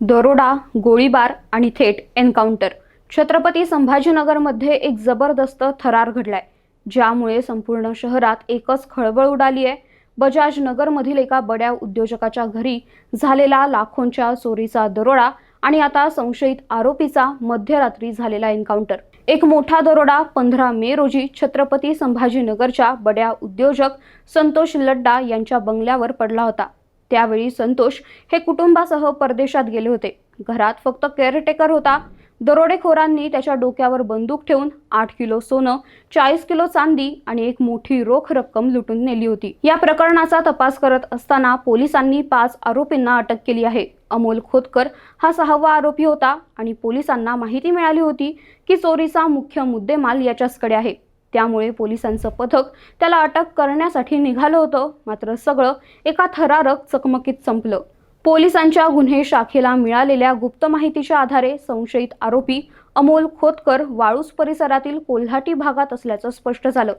दरोडा गोळीबार आणि थेट एन्काउंटर. छत्रपती संभाजीनगरमध्ये एक जबरदस्त थरार घडलाय ज्यामुळे संपूर्ण शहरात एकच खळबळ उडाली आहे. बजाज नगरमधील एका बड्या उद्योजकाच्या घरी झालेला लाखोंच्या चोरीचा दरोडा आणि आता संशयित आरोपीचा मध्यरात्री झालेला एन्काउंटर. एक मोठा दरोडा पंधरा मे रोजी छत्रपती संभाजीनगरच्या बड्या उद्योजक संतोष लड्डा यांच्या बंगल्यावर पडला होता. त्यावेळी संतोष हे कुटुंबासह परदेशात गेले होते. घरात फक्त केअरटेकर होता. दरोडेखोरांनी त्याच्या डोक्यावर बंदूक ठेवून आठ किलो सोनं चाळीस किलो चांदी आणि एक मोठी रोख रक्कम लुटून नेली होती. या प्रकरणाचा तपास करत असताना पोलिसांनी पाच आरोपींना अटक केली आहे. अमोल खोतकर हा सहावा आरोपी होता आणि पोलिसांना माहिती मिळाली होती की चोरीचा मुख्य मुद्देमाल याच्याचकडे आहे. त्यामुळे पोलिसांचं पथक त्याला अटक करण्यासाठी निघालं होतं. मात्र सगळं एका थरारक चकमकीत संपलं. पोलिसांच्या गुन्हे शाखेला मिळालेल्या गुप्त माहितीच्या आधारे संशयित आरोपी अमोल खोतकर वाळूस परिसरातील कोल्हाटी भागात असल्याचं स्पष्ट झालं.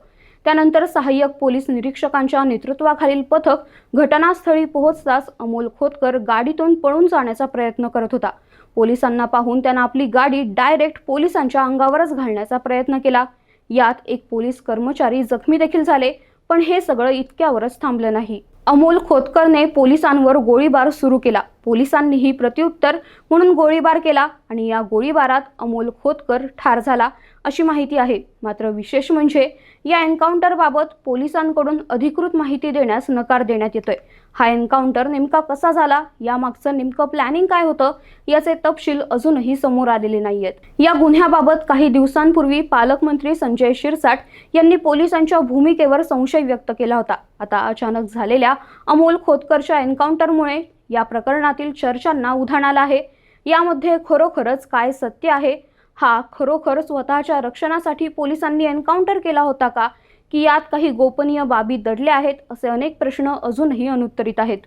त्यानंतर सहाय्यक पोलीस निरीक्षकांच्या नेतृत्वाखालील पथक घटनास्थळी पोहोचताच अमोल खोतकर गाडीतून पळून जाण्याचा प्रयत्न करत होता. पोलिसांना पाहून त्यानं आपली गाडी डायरेक्ट पोलिसांच्या अंगावरच घालण्याचा प्रयत्न केला. यात एक पोलीस कर्मचारी जखमी देखील झाले पण हे सगळं इतक्यावरच थांबलं नाही. अमोल खोतकरने पोलिसांवर गोळीबार सुरू केला. पोलिसांनीही प्रत्युत्तर म्हणून गोळीबार केला आणि या गोळीबारात अमोल खोतकर ठार झाला. अशी माहिती आहे. मात्र विशेष म्हणजे या एन्काउंटरबाबत पोलिसांकडून अधिकृत माहिती देण्यास नकार देण्यात येतोय. हा एन्काउंटर नेमका कसा झाला? यामागचं नेमकं प्लॅनिंग काय होतं? याचे तपशील अजूनही समोर आलेले नाहीयेत. या गुन्ह्याबाबत काही दिवसांपूर्वी पालकमंत्री संजय शिरसाट यांनी पोलिसांच्या भूमिकेवर संशय व्यक्त केला होता. आता अचानक झालेल्या अमोल खोतकरच्या एन्काउंटरमुळे या प्रकरणातील चर्चांना उधाण आलं आहे. यामध्ये खरोखरच काय सत्य आहे? हा खरोखर स्वतःच्या रक्षणासाठी पोलिसांनी एन्काउंटर केला होता का? की यात काही गोपनीय बाबी दडल्या आहेत असे अनेक प्रश्न अजूनही अनुत्तरित आहेत.